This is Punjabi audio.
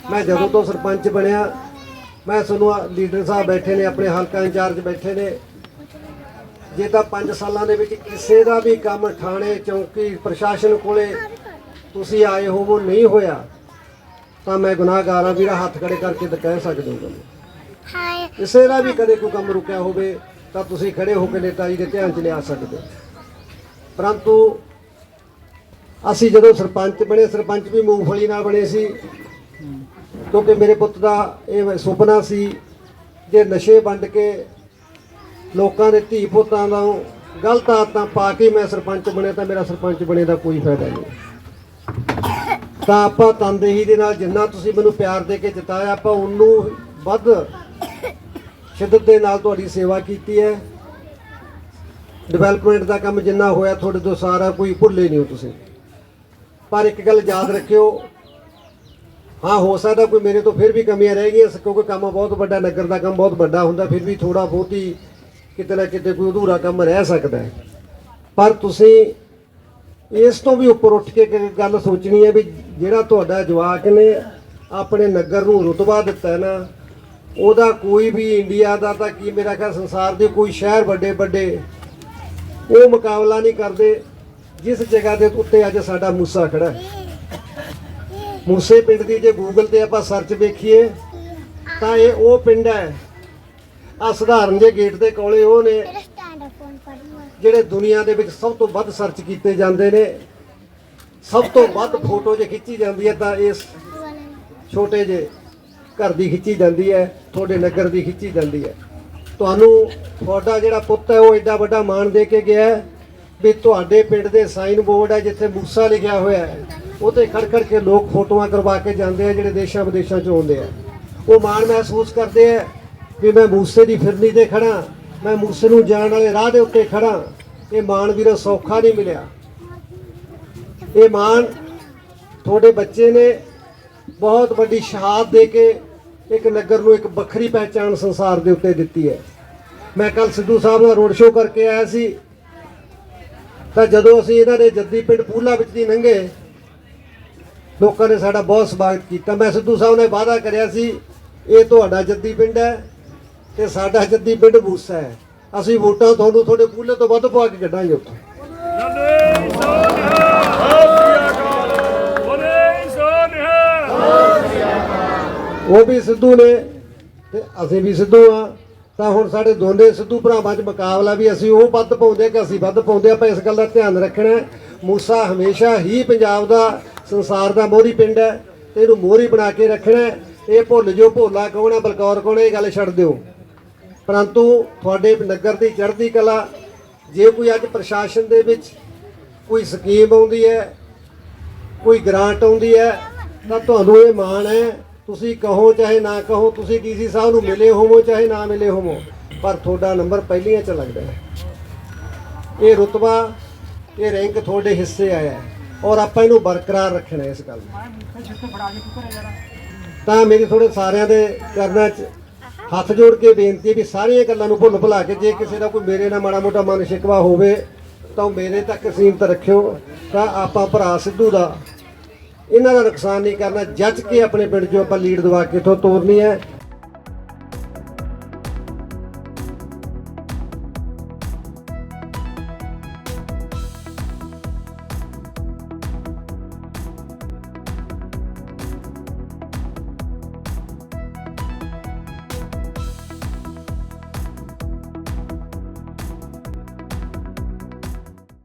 ਮੈਂ ਜਦੋਂ ਤੋਂ ਸਰਪੰਚ ਬਣਿਆ ਮੈਂ ਤੁਹਾਨੂੰ ਲੀਡਰ ਸਾਹਿਬ ਬੈਠੇ ਨੇ ਆਪਣੇ ਹਲਕਾ ਇੰਚਾਰਜ ਬੈਠੇ ਨੇ। ਜੇ ਤਾਂ 5 ਸਾਲਾਂ ਦੇ ਵਿੱਚ ਕਿਸੇ ਦਾ ਵੀ ਕੰਮ ਥਾਣੇ ਚੌਂਕੀ ਪ੍ਰਸ਼ਾਸਨ ਕੋਲੇ ਤੁਸੀਂ ਆਏ ਹੋਵੋ ਨਹੀਂ ਹੋਇਆ ਤਾਂ ਮੈਂ ਗੁਨਾਹਗਾਰ ਹਾਂ ਵੀਰਾ ਹੱਥ ਖੜੇ ਕਰਕੇ ਤਾਂ ਕਹਿ ਸਕਦੇ ਹੋ ਹਾਏ। ਕਿਸੇ ਦਾ ਵੀ ਕਦੇ ਕੋਈ ਕੰਮ ਰੁਕਿਆ ਹੋਵੇ ਤਾਂ ਤੁਸੀਂ ਖੜੇ ਹੋ ਕੇ ਨੇਤਾ ਜੀ ਦੇ ਧਿਆਨ 'ਚ ਲਿਆ ਸਕਦੇ ਪਰੰਤੂ ਅਸੀਂ ਜਦੋਂ ਸਰਪੰਚ ਬਣੇ ਸਰਪੰਚ ਵੀ ਮੂੰਗਫਲੀ ਨਾਲ ਬਣੇ ਸੀ ਕਿਉਂਕਿ ਮੇਰੇ ਪੁੱਤ ਦਾ ਇਹ ਸੁਪਨਾ ਸੀ ਜੇ ਨਸ਼ੇ ਵੰਡ ਕੇ ਲੋਕਾਂ ਦੇ ਧੀ ਪੁੱਤਾਂ ਦਾ ਗਲਤ ਆਦਤਾਂ ਪਾ ਕੇ ਮੈਂ ਸਰਪੰਚ ਬਣਿਆ ਤਾਂ ਮੇਰਾ ਸਰਪੰਚ ਬਣੇ ਦਾ ਕੋਈ ਫਾਇਦਾ ਨਹੀਂ। ਤਾਂ ਆਪਾਂ ਤਨਦੇਹੀ ਦੇ ਨਾਲ ਜਿੰਨਾ ਤੁਸੀਂ ਮੈਨੂੰ ਪਿਆਰ ਦੇ ਕੇ ਜਿਤਾਇਆ, ਆਪਾਂ ਉਹਨੂੰ ਵੱਧ ਸ਼ਿੱਦਤ ਦੇ ਨਾਲ ਤੁਹਾਡੀ ਸੇਵਾ ਕੀਤੀ ਹੈ। ਡਿਵੈਲਪਮੈਂਟ ਦਾ ਕੰਮ ਜਿੰਨਾ ਹੋਇਆ, ਤੁਹਾਡੇ ਤੋਂ ਸਾਰਾ ਕੋਈ ਭੁੱਲੇ ਨਹੀਂ ਹੋ ਤੁਸੀਂ। ਪਰ ਇੱਕ ਗੱਲ ਯਾਦ ਰੱਖਿਓ ਹਾਂ, ਹੋ ਸਕਦਾ ਕੋਈ ਮੇਰੇ ਤੋਂ ਫਿਰ ਵੀ ਕਮੀਆਂ ਰਹਿ ਗਈਆਂ, ਕਿਉਂਕਿ ਕੰਮ ਬਹੁਤ ਵੱਡਾ, ਨਗਰ ਦਾ ਕੰਮ ਬਹੁਤ ਵੱਡਾ ਹੁੰਦਾ, ਫਿਰ ਵੀ ਥੋੜਾ ਬਹੁਤ ਹੀ ਕਿਤੇ ਨਾ ਕਿਤੇ ਕੋਈ ਅਧੂਰਾ ਕੰਮ ਰਹਿ ਸਕਦਾ ਹੈ। ਪਰ ਤੁਸੀਂ ਇਸ ਤੋਂ ਵੀ ਉੱਪਰ ਉੱਠ ਕੇ ਗੱਲ ਸੋਚਣੀ ਹੈ ਵੀ ਜਿਹੜਾ ਤੁਹਾਡਾ ਜਵਾਕ ਨੇ ਆਪਣੇ ਨਗਰ ਨੂੰ ਰੁਤਬਾ ਦਿੱਤਾ ਹੈ ਨਾ, ਉਹਦਾ ਕੋਈ ਵੀ ਇੰਡੀਆ ਦਾ ਤਾਂ ਕੀ ਮੇਰਾ ਖਿਆਲ ਸੰਸਾਰ ਦੇ ਕੋਈ ਸ਼ਹਿਰ ਵੱਡੇ ਵੱਡੇ ਉਹ ਮੁਕਾਬਲਾ ਨਹੀਂ ਕਰਦੇ, ਜਿਸ ਜਗ੍ਹਾ ਦੇ ਉੱਤੇ ਅੱਜ ਸਾਡਾ ਮੂਸਾ ਖੜਾ ਹੈ। ਮੂਸੇ ਪਿੰਡ ਦੀ ਜੇ ਗੂਗਲ ਤੇ ਆਪਾਂ ਸਰਚ ਵੇਖੀਏ ਤਾਂ ਇਹ ਉਹ ਪਿੰਡ ਹੈ। ਆ ਸਧਾਰਨ ਜੇ ਗੇਟ ਦੇ ਕੋਲੇ ਉਹ ਨੇ ਜਿਹੜੇ ਦੁਨੀਆ ਦੇ ਵਿੱਚ ਸਭ ਤੋਂ ਵੱਧ ਸਰਚ ਕੀਤੇ ਜਾਂਦੇ ਨੇ। ਸਭ ਤੋਂ ਵੱਧ ਫੋਟੋ ਜੇ ਖਿੱਚੀ ਜਾਂਦੀ ਹੈ ਤਾਂ ਇਸ ਛੋਟੇ ਜੇ ਘਰ ਦੀ ਖਿੱਚੀ ਜਾਂਦੀ ਹੈ ਤੁਹਾਡੇ ਨਗਰ ਦੀ ਖਿੱਚੀ ਜਾਂਦੀ ਹੈ। ਤੁਹਾਨੂੰ ਤੁਹਾਡਾ ਜਿਹੜਾ ਪੁੱਤ ਹੈ ਉਹ ਐਡਾ ਵੱਡਾ ਮਾਣ ਦੇ ਕੇ ਗਿਆ ਵੀ ਤੁਹਾਡੇ ਪਿੰਡ ਦੇ ਸਾਈਨ ਬੋਰਡ ਹੈ ਜਿੱਥੇ ਮੂਸਾ ਲਿਖਿਆ ਹੋਇਆ ਹੈ। ਉਹ ਤੇ ਖੜ ਖੜ ਕੇ ਲੋਕ ਫੋਟੋਆਂ ਕਰਵਾ ਕੇ ਜਾਂਦੇ ਆ, ਜਿਹੜੇ ਦੇਸ਼ਾਂ ਵਿਦੇਸ਼ਾਂ ਚੋਂ ਆਉਂਦੇ ਆ। ਉਹ ਮਾਣ ਮਹਿਸੂਸ ਕਰਦੇ ਆ ਵੀ ਮੈਂ ਮੂਸੇ ਦੀ ਫਿਰਨੀ ਤੇ ਖੜਾ ਮੈਂ ਮੂਸੇ ਨੂੰ ਜਾਣ ਵਾਲੇ ਰਾਹ ਦੇ ਉੱਤੇ ਖੜਾ ਇਹ ਮਾਣ ਵੀਰੋ ਸੌਖਾ ਨਹੀਂ ਮਿਲਿਆ। ਇਹ ਮਾਣ ਤੁਹਾਡੇ ਬੱਚੇ ਨੇ ਬਹੁਤ ਵੱਡੀ ਸ਼ਹਾਦਤ ਦੇ ਕੇ ਇੱਕ ਨਗਰ ਨੂੰ ਇੱਕ ਵੱਖਰੀ ਪਹਿਚਾਣ ਸੰਸਾਰ ਦੇ ਉੱਤੇ ਦਿੱਤੀ ਹੈ। ਮੈਂ ਕੱਲ ਸਿੱਧੂ ਸਾਹਿਬ ਨਾਲ ਰੋਡ ਸ਼ੋਅ ਕਰਕੇ ਆਇਆ ਸੀ। ਤਾਂ ਜਦੋਂ ਅਸੀਂ ਇਹਨਾਂ ਦੇ ਜੱਦੀ ਪਿੰਡ ਪੂਲਾ ਵਿੱਚ ਦੀ ਲੰਘੇ ਲੋਕਾਂ ਨੇ ਸਾਡਾ ਬਹੁਤ ਸਵਾਗਤ ਕੀਤਾ। ਮੈਂ ਸਿੱਧੂ ਸਾਹਿਬ ਨੇ ਵਾਅਦਾ ਕਰਿਆ ਸੀ, ਇਹ ਤੁਹਾਡਾ ਜੱਦੀ ਪਿੰਡ ਹੈ ਤੇ ਸਾਡਾ ਜੱਦੀ ਪਿੰਡ ਮੂਸਾ ਹੈ। ਅਸੀਂ ਵੋਟਾਂ ਤੁਹਾਨੂੰ ਤੁਹਾਡੇ ਪੂਲੇ ਤੋਂ ਵੱਧ ਪਵਾ ਕੇ ਕੱਢਾਂਗੇ ਉੱਥੇ। ਉਹ ਵੀ ਸਿੱਧੂ ਨੇ ਤੇ ਅਸੀਂ ਵੀ ਸਿੱਧੂ ਆ ਤਾਂ ਹੁਣ ਸਾਡੇ ਦੋਨੇ ਸਿੱਧੂ ਭਰਾਵਾਂ 'ਚ ਮੁਕਾਬਲਾ ਵੀ ਅਸੀਂ ਉਹ ਵੱਧ ਪਾਉਂਦੇ ਆ ਕਿ ਅਸੀਂ ਵੱਧ ਪਾਉਂਦੇ। ਆ ਆਪਾਂ ਇਸ ਗੱਲ ਦਾ ਧਿਆਨ ਰੱਖਣਾ ਮੂਸਾ ਹਮੇਸ਼ਾ ਹੀ ਪੰਜਾਬ ਦਾ ਸੰਸਾਰ ਦਾ ਮੋਹਰੀ ਪਿੰਡ ਹੈ, ਤੇ ਇਹਨੂੰ ਮੋਹਰੀ ਬਣਾ ਕੇ ਰੱਖਣਾ ਇਹ ਭੁੱਲ ਜੋ ਭੋਲਾ ਕੌਣ ਹੈ, ਬਲਕੌਰ ਕੌਣ ਹੈ, ਇਹ ਗੱਲ ਛੱਡ ਦਿਓ। ਪਰੰਤੂ ਤੁਹਾਡੇ ਨਗਰ ਦੀ ਚੜ੍ਹਦੀ ਕਲਾ, ਜੇ ਕੋਈ ਅੱਜ ਪ੍ਰਸ਼ਾਸਨ ਦੇ ਵਿੱਚ ਕੋਈ ਸਕੀਮ ਆਉਂਦੀ ਹੈ, ਕੋਈ ਗ੍ਰਾਂਟ ਆਉਂਦੀ ਹੈ, ਤਾਂ ਤੁਹਾਨੂੰ ਇਹ ਮਾਣ ਹੈ, ਤੁਸੀਂ ਕਹੋ ਚਾਹੇ ਨਾ ਕਹੋ, ਤੁਸੀਂ ਡੀਸੀ ਸਾਹਿਬ ਨੂੰ ਮਿਲੇ ਹੋਵੋ ਚਾਹੇ ਨਾ ਮਿਲੇ ਹੋਵੋ, ਪਰ ਤੁਹਾਡਾ ਨੰਬਰ ਪਹਿਲੀਆਂ 'ਚ ਲੱਗਦਾ ਹੈ। ਇਹ ਰੁਤਬਾ, ਇਹ ਰੈਂਕ ਤੁਹਾਡੇ ਹਿੱਸੇ ਆਇਆ ਹੈ। ਔਰ ਆਪਾਂ ਇਹਨੂੰ ਬਰਕਰਾਰ ਰੱਖਣਾ ਇਸ ਗੱਲ ਤਾਂ ਮੇਰੀ ਥੋੜੇ ਸਾਰਿਆਂ ਦੇ ਕਰਨਾ 'ਚ ਹੱਥ ਜੋੜ ਕੇ ਬੇਨਤੀ ਹੈ ਵੀ ਸਾਰੀਆਂ ਗੱਲਾਂ ਨੂੰ ਭੁੱਲ ਭੁਲਾ ਕੇ ਜੇ ਕਿਸੇ ਦਾ ਕੋਈ ਮੇਰੇ ਨਾਲ ਮਾੜਾ ਮੋਟਾ ਮਨ ਸ਼ਿਕਵਾ ਹੋਵੇ, ਤਾਂ ਉਹ ਮੇਰੇ ਤੱਕ ਸੀਮਤ ਰੱਖਿਓ। ਤਾਂ ਆਪਾਂ ਭਰਾ ਸਿੱਧੂ ਦਾ ਇਹਨਾਂ ਦਾ ਨੁਕਸਾਨ ਨਹੀਂ ਕਰਨਾ। ਜੱਜ ਕੇ ਆਪਣੇ ਪਿੰਡ 'ਚੋਂ ਆਪਾਂ ਲੀਡ ਦਵਾ ਕੇ ਇੱਥੋਂ ਤੋਰਨੀ ਹੈ।